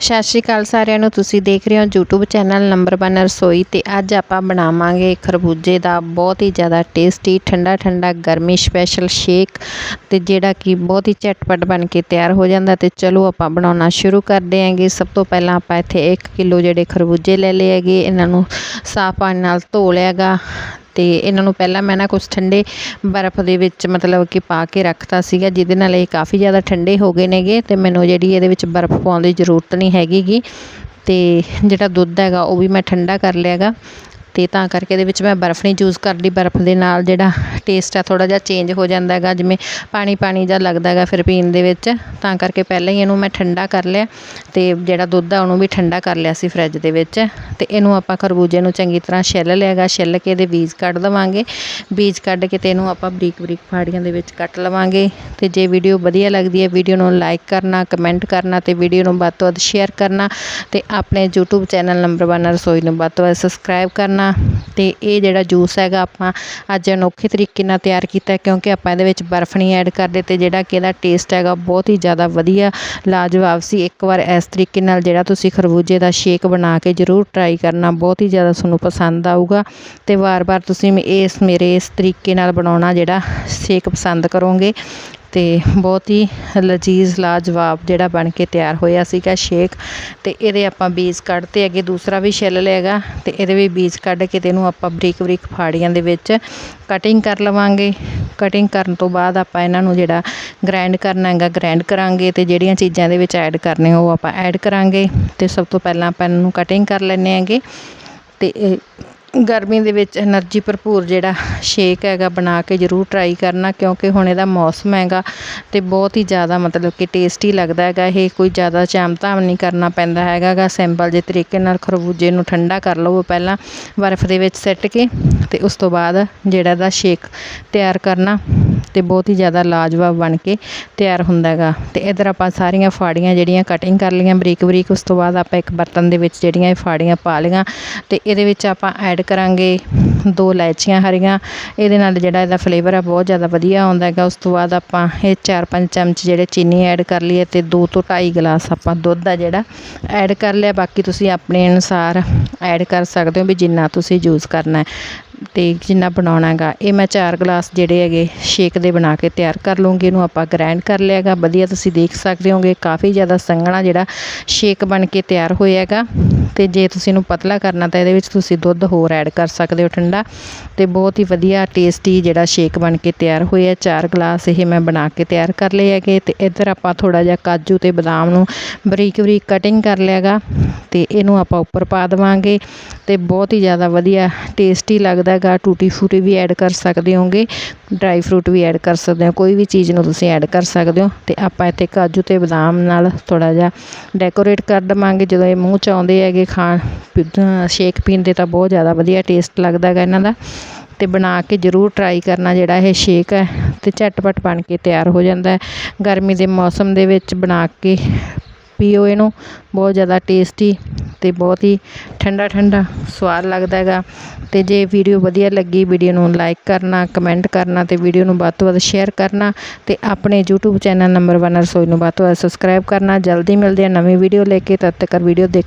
ਸਤਿ ਸ਼੍ਰੀ ਅਕਾਲ ਸਾਰਿਆਂ ਨੂੰ, ਤੁਸੀਂ ਦੇਖ ਰਹੇ ਹੋ YouTube ਚੈਨਲ ਨੰਬਰ 1 ਰਸੋਈ ਤੇ ਅੱਜ ਆਪਾਂ ਬਣਾਵਾਂਗੇ ਖਰਬੂਜੇ ਦਾ ਬਹੁਤ ਹੀ ਜ਼ਿਆਦਾ ਟੇਸਟੀ ਠੰਡਾ ਠੰਡਾ ਗਰਮੀ ਸਪੈਸ਼ਲ ਸ਼ੇਕ ਤੇ ਜਿਹੜਾ ਕਿ ਬਹੁਤ ਹੀ ਝਟਪਟ ਬਣ ਕੇ ਤਿਆਰ ਹੋ ਜਾਂਦਾ ਤੇ ਚਲੋ ਆਪਾਂ ਬਣਾਉਣਾ ਸ਼ੁਰੂ ਕਰਦੇ ਹਾਂਗੇ। ਸਭ ਤੋਂ ਪਹਿਲਾਂ ਆਪਾਂ ਇੱਥੇ 1 ਕਿਲੋ ਜਿਹੜੇ ਖਰਬੂਜੇ ਲੈ ਲਏ ਹੈਗੇ, ਇਹਨਾਂ ਨੂੰ ਸਾਫ਼ ਪਾਣੀ ਨਾਲ ਧੋ ਲਿਆਗਾ ਤੇ ਇਹਨਾਂ ਨੂੰ ਪਹਿਲਾਂ ਮੈਂ ਨਾ ਕੁਝ ਠੰਡੇ ਬਰਫ਼ ਦੇ ਵਿੱਚ ਮਤਲਬ ਕਿ ਪਾ ਕੇ ਰੱਖਤਾ ਸੀਗਾ, ਜਿਹਦੇ ਨਾਲ ਇਹ ਕਾਫੀ ਜ਼ਿਆਦਾ ਠੰਡੇ ਹੋ ਗਏ ਨੇਗੇ ਤੇ ਮੈਨੂੰ ਜਿਹੜੀ ਇਹਦੇ ਵਿੱਚ ਬਰਫ਼ ਪਾਉਣ ਦੀ ਜ਼ਰੂਰਤ ਨਹੀਂ ਹੈਗੀ ਗੀ ਤੇ ਜਿਹੜਾ ਦੁੱਧ ਹੈਗਾ ਉਹ ਵੀ ਮੈਂ ਠੰਡਾ ਕਰ ਲਿਆਗਾ। ਅਤੇ ਤਾਂ ਕਰਕੇ ਇਹਦੇ ਵਿੱਚ ਮੈਂ ਬਰਫ਼ ਨਹੀਂ ਯੂਜ਼ ਕਰਦੀ। ਬਰਫ਼ ਦੇ ਨਾਲ ਜਿਹੜਾ ਟੇਸਟ ਆ ਥੋੜ੍ਹਾ ਜਿਹਾ ਚੇਂਜ ਹੋ ਜਾਂਦਾ ਹੈਗਾ, ਜਿਵੇਂ ਪਾਣੀ ਪਾਣੀ ਜਿਹਾ ਲੱਗਦਾ ਹੈਗਾ ਫਿਰ ਪੀਣ ਦੇ ਵਿੱਚ। ਤਾਂ ਕਰਕੇ ਪਹਿਲਾਂ ਹੀ ਇਹਨੂੰ ਮੈਂ ਠੰਡਾ ਕਰ ਲਿਆ ਅਤੇ ਜਿਹੜਾ ਦੁੱਧ ਆ ਉਹਨੂੰ ਵੀ ਠੰਡਾ ਕਰ ਲਿਆ ਸੀ ਫਰਿੱਜ ਦੇ ਵਿੱਚ। ਅਤੇ ਇਹਨੂੰ ਆਪਾਂ ਖਰਬੂਜੇ ਨੂੰ ਚੰਗੀ ਤਰ੍ਹਾਂ ਛਿੱਲ ਲਿਆ ਲਿਆਗਾ ਛਿੱਲ ਕੇ ਇਹਦੇ ਬੀਜ ਕੱਢ ਦੇਵਾਂਗੇ। ਬੀਜ ਕੱਢ ਕੇ ਤੇ ਇਹਨੂੰ ਆਪਾਂ ਬਰੀਕ ਬਰੀਕ ਫਾੜੀਆਂ ਦੇ ਵਿੱਚ ਕੱਟ ਲਵਾਂਗੇ। ਅਤੇ ਜੇ ਵੀਡੀਓ ਵਧੀਆ ਲੱਗਦੀ ਹੈ ਵੀਡੀਓ ਨੂੰ ਲਾਈਕ ਕਰਨਾ ਕਮੈਂਟ ਕਰਨਾ ਤੇ ਵੀਡੀਓ ਨੂੰ ਵੱਧ ਤੋਂ ਵੱਧ ਸ਼ੇਅਰ ਕਰਨਾ ਤੇ ਆਪਣੇ YouTube ਚੈਨਲ ਨੰਬਰ 1 ਰਸੋਈ ਨੂੰ ਵੱਧ ਤੋਂ ਵੱਧ ਸਬਸਕ੍ਰਾਈਬ ਕਰਨਾ। ਅਤੇ ਇਹ ਜਿਹੜਾ ਜੂਸ ਹੈਗਾ ਆਪਾਂ ਅੱਜ ਅਨੋਖੇ ਤਰੀਕੇ ਨਾਲ ਤਿਆਰ ਕੀਤਾ ਕਿਉਂਕਿ ਆਪਾਂ ਇਹਦੇ ਵਿੱਚ ਬਰਫ਼ ਨਹੀਂ ਐਡ ਕਰਦੇ ਅਤੇ ਜਿਹੜਾ ਕਿ ਇਹਦਾ ਟੇਸਟ ਹੈਗਾ ਬਹੁਤ ਹੀ ਜ਼ਿਆਦਾ ਵਧੀਆ ਲਾਜਵਾਬ ਸੀ। ਇੱਕ ਵਾਰ ਇਸ ਤਰੀਕੇ ਨਾਲ ਜਿਹੜਾ ਤੁਸੀਂ ਖਰਬੂਜੇ ਦਾ ਸ਼ੇਕ ਬਣਾ ਕੇ ਜ਼ਰੂਰ ਟਰਾਈ ਕਰਨਾ, ਬਹੁਤ ਹੀ ਜ਼ਿਆਦਾ ਤੁਹਾਨੂੰ ਪਸੰਦ ਆਊਗਾ ਅਤੇ ਵਾਰ-ਵਾਰ ਤੁਸੀਂ ਇਸ ਮੇਰੇ ਇਸ ਤਰੀਕੇ ਨਾਲ ਬਣਾਉਣਾ ਜਿਹੜਾ ਸ਼ੇਕ ਪਸੰਦ ਕਰੋਗੇ। ਤੇ ਬਹੁਤ ਹੀ ਲਜ਼ੀਜ਼, ਲਾਜਵਾਬ ਜਿਹੜਾ ਬਣ ਕੇ ਤਿਆਰ ਹੋਇਆ ਸੀਗਾ ਸ਼ੇਕ। ਅਤੇ ਇਹਦੇ ਆਪਾਂ ਬੀਜ ਕੱਢਤੇ ਹੈਗੇ ਦੂਸਰਾ ਵੀ ਛਿੱਲ ਲਿਆਗਾ ਅਤੇ ਇਹਦੇ ਵੀ ਬੀਜ ਕੱਢ ਕੇ ਅਤੇ ਇਹਨੂੰ ਆਪਾਂ ਬਰੀਕ ਬਰੀਕ ਫਾੜੀਆਂ ਦੇ ਵਿੱਚ ਕਟਿੰਗ ਕਰ ਲਵਾਂਗੇ। ਕਟਿੰਗ ਕਰਨ ਤੋਂ ਬਾਅਦ ਆਪਾਂ ਇਹਨਾਂ ਨੂੰ ਜਿਹੜਾ ਗ੍ਰਾਈਂਡ ਕਰਨਾ ਹੈਗਾ ਗ੍ਰਾਈਂਡ ਕਰਾਂਗੇ ਅਤੇ ਜਿਹੜੀਆਂ ਚੀਜ਼ਾਂ ਇਹਦੇ ਵਿੱਚ ਐਡ ਕਰਨੇ ਉਹ ਆਪਾਂ ਐਡ ਕਰਾਂਗੇ। ਅਤੇ ਸਭ ਤੋਂ ਪਹਿਲਾਂ ਆਪਾਂ ਇਹਨਾਂ ਨੂੰ ਕਟਿੰਗ ਕਰ ਲੈਂਦੇ ਹੈਗੇ। ਤੇ ਗਰਮੀ ਦੇ ਵਿੱਚ ਐਨਰਜੀ ਭਰਪੂਰ ਜਿਹੜਾ ਸ਼ੇਕ ਹੈਗਾ ਬਣਾ ਕੇ ਜ਼ਰੂਰ ਟਰਾਈ ਕਰਨਾ, ਕਿਉਂਕਿ ਹੁਣ ਇਹਦਾ ਮੌਸਮ ਹੈਗਾ ਅਤੇ ਬਹੁਤ ਹੀ ਜ਼ਿਆਦਾ ਮਤਲਬ ਕਿ ਟੇਸਟੀ ਲੱਗਦਾ ਹੈਗਾ, ਇਹ ਕੋਈ ਜ਼ਿਆਦਾ ਚਾਮ ਧਾਮ ਨਹੀਂ ਕਰਨਾ ਪੈਂਦਾ ਹੈਗਾ ਗਾ ਸਿੰਪਲ ਜਿਹੇ ਤਰੀਕੇ ਨਾਲ ਖਰਬੂਜੇ ਨੂੰ ਠੰਡਾ ਕਰ ਲਵੋ ਪਹਿਲਾਂ, ਬਰਫ਼ ਦੇ ਵਿੱਚ ਸੈੱਟ ਕੇ ਅਤੇ ਉਸ ਤੋਂ ਬਾਅਦ ਜਿਹੜਾ ਇਹਦਾ ਸ਼ੇਕ ਤਿਆਰ ਕਰਨਾ। ਤੇ ਬਹੁਤ ਹੀ ਜ਼ਿਆਦਾ ਲਾਜਵਾਬ ਬਣ ਕੇ ਤਿਆਰ ਹੁੰਦਾ ਹੈਗਾ। ਅਤੇ ਇੱਧਰ ਆਪਾਂ ਸਾਰੀਆਂ ਫਾੜੀਆਂ ਜਿਹੜੀਆਂ ਕਟਿੰਗ ਕਰ ਲਈਆਂ ਬਰੀਕ ਬਰੀਕ, ਉਸ ਤੋਂ ਬਾਅਦ ਆਪਾਂ ਇੱਕ ਬਰਤਨ ਦੇ ਵਿੱਚ ਜਿਹੜੀਆਂ ਇਹ ਫਾੜੀਆਂ ਪਾ ਲਈਆਂ। ਅਤੇ ਇਹਦੇ ਵਿੱਚ ਆਪਾਂ ਐਡ ਕਰਾਂਗੇ ਦੋ ਇਲਾਇਚੀਆਂ ਹਰੀਆਂ। ਇਹਦੇ ਨਾਲ ਜਿਹੜਾ ਇਹਦਾ ਫਲੇਵਰ ਆ ਬਹੁਤ ਜ਼ਿਆਦਾ ਵਧੀਆ ਆਉਂਦਾ ਹੈਗਾ। ਉਸ ਤੋਂ ਬਾਅਦ ਆਪਾਂ ਇਹ 4-5 ਚਮਚ ਜਿਹੜੇ ਚੀਨੀ ਐਡ ਕਰ ਲਈਏ ਤੇ 2 ਤੋਂ 2.5 ਗਲਾਸ ਆਪਾਂ ਦੁੱਧ ਆ ਜਿਹੜਾ ਐਡ ਕਰ ਲਿਆ। ਬਾਕੀ ਤੁਸੀਂ ਆਪਣੇ ਅਨੁਸਾਰ ਐਡ ਕਰ ਸਕਦੇ ਹੋ ਵੀ ਜਿੰਨਾ ਤੁਸੀਂ ਯੂਜ਼ ਕਰਨਾ ਹੈ। ਅਤੇ ਜਿੰਨਾ ਬਣਾਉਣਾ ਹੈਗਾ ਇਹ ਮੈਂ ਚਾਰ ਗਲਾਸ ਜਿਹੜੇ ਹੈਗੇ, ਸ਼ੇਕ ਦੇ ਬਣਾ ਕੇ ਤਿਆਰ ਕਰ ਲੂੰਗੀ ਇਹਨੂੰ ਆਪਾਂ ਗ੍ਰਾਈਂਡ ਕਰ ਲਿਆਗਾ। ਵਧੀਆ ਤੁਸੀਂ ਦੇਖ ਸਕਦੇ ਹੋਗੇ, ਕਾਫੀ ਜ਼ਿਆਦਾ ਸੰਘਣਾ ਜਿਹੜਾ ਸ਼ੇਕ ਬਣ ਕੇ ਤਿਆਰ ਹੋਇਆ ਹੈਗਾ ਤੇ ਜੇ ਤੁਸੀਂ ਇਹਨੂੰ ਪਤਲਾ ਕਰਨਾ ਤਾਂ ਇਹਦੇ ਵਿੱਚ ਤੁਸੀਂ ਦੁੱਧ ਹੋਰ ਐਡ ਕਰ ਸਕਦੇ ਹੋ ਠੰਡਾ। ਤੇ ਬਹੁਤ ਹੀ ਵਧੀਆ ਟੇਸਟੀ ਜਿਹੜਾ ਸ਼ੇਕ ਬਣ ਕੇ ਤਿਆਰ ਹੋਇਆ, ਚਾਰ ਗਲਾਸ ਇਹ ਮੈਂ ਬਣਾ ਕੇ ਤਿਆਰ ਕਰ ਲਏ ਹੈਗੇ। ਤੇ ਇੱਧਰ ਆਪਾਂ ਥੋੜਾ ਜਿਹਾ ਕਾਜੂ ਤੇ ਬਦਾਮ ਨੂੰ ਬਰੀਕ ਬਰੀਕ ਕਟਿੰਗ ਕਰ ਲਿਆਗਾ। ਤੇ ਇਹਨੂੰ ਆਪਾਂ ਉੱਪਰ ਪਾ ਦੇਵਾਂਗੇ। ਤੇ ਬਹੁਤ ਹੀ ਜ਼ਿਆਦਾ ਵਧੀਆ ਟੇਸਟੀ ਲੱਗਦਾ ਹੈਗਾ, ਟੂਟੀ ਫੂਟੀ ਵੀ ਐਡ ਕਰ ਸਕਦੇ ਹੋਗੇ ਡਰਾਈ ਫਰੂਟ ਵੀ ਐਡ ਕਰ ਸਕਦੇ ਹੋ, ਕੋਈ ਵੀ ਚੀਜ਼ ਨੂੰ ਤੁਸੀਂ ਐਡ ਕਰ ਸਕਦੇ ਹੋ, ਤੇ ਆਪਾਂ ਇੱਥੇ ਕਾਜੂ ਤੇ ਬਦਾਮ ਨਾਲ ਥੋੜਾ ਜਿਹਾ ਡੈਕੋਰੇਟ ਕਰ ਦਵਾਂਗੇ, ਜਦੋਂ ਇਹ ਮੂੰਹ ਚ ਆਉਂਦੇ ਹੈਗੇ ਖਾਣ ਸ਼ੇਕ ਪੀਂਦੇ ਤਾਂ ਬਹੁਤ ਜ਼ਿਆਦਾ ਵਧੀਆ ਟੇਸਟ ਲੱਗਦਾ ਹੈਗਾ ਇਹਨਾਂ ਦਾ, ਤੇ ਬਣਾ ਕੇ ਜ਼ਰੂਰ ਟਰਾਈ ਕਰਨਾ ਜਿਹੜਾ ਇਹ ਸ਼ੇਕ ਹੈ, ਤੇ ਝਟਪਟ ਬਣ ਕੇ ਤਿਆਰ ਹੋ ਜਾਂਦਾ ਹੈ। ਗਰਮੀ ਦੇ ਮੌਸਮ ਦੇ ਵਿੱਚ ਬਣਾ ਕੇ ਪੀਓ ਇਹਨੂੰ, ਬਹੁਤ ਜ਼ਿਆਦਾ ਟੇਸਟੀ ਅਤੇ ਬਹੁਤ ਹੀ ਠੰਡਾ ਠੰਡਾ ਸਵਾਦ ਲੱਗਦਾ ਹੈਗਾ। ਅਤੇ ਜੇ ਵੀਡੀਓ ਵਧੀਆ ਲੱਗੀ ਵੀਡੀਓ ਨੂੰ ਲਾਈਕ ਕਰਨਾ ਕਮੈਂਟ ਕਰਨਾ ਅਤੇ ਵੀਡੀਓ ਨੂੰ ਵੱਧ ਤੋਂ ਵੱਧ ਸ਼ੇਅਰ ਕਰਨਾ ਅਤੇ ਆਪਣੇ YouTube ਚੈਨਲ ਨੰਬਰ 1 ਰਸੋਈ ਨੂੰ ਵੱਧ ਤੋਂ ਵੱਧ ਸਬਸਕ੍ਰਾਈਬ ਕਰਨਾ। ਜਲਦੀ ਮਿਲਦੇ ਆ ਨਵੀਂ ਵੀਡੀਓ ਲੈ ਕੇ, ਤਦ ਤੱਕ ਵੀਡੀਓ ਦੇਖ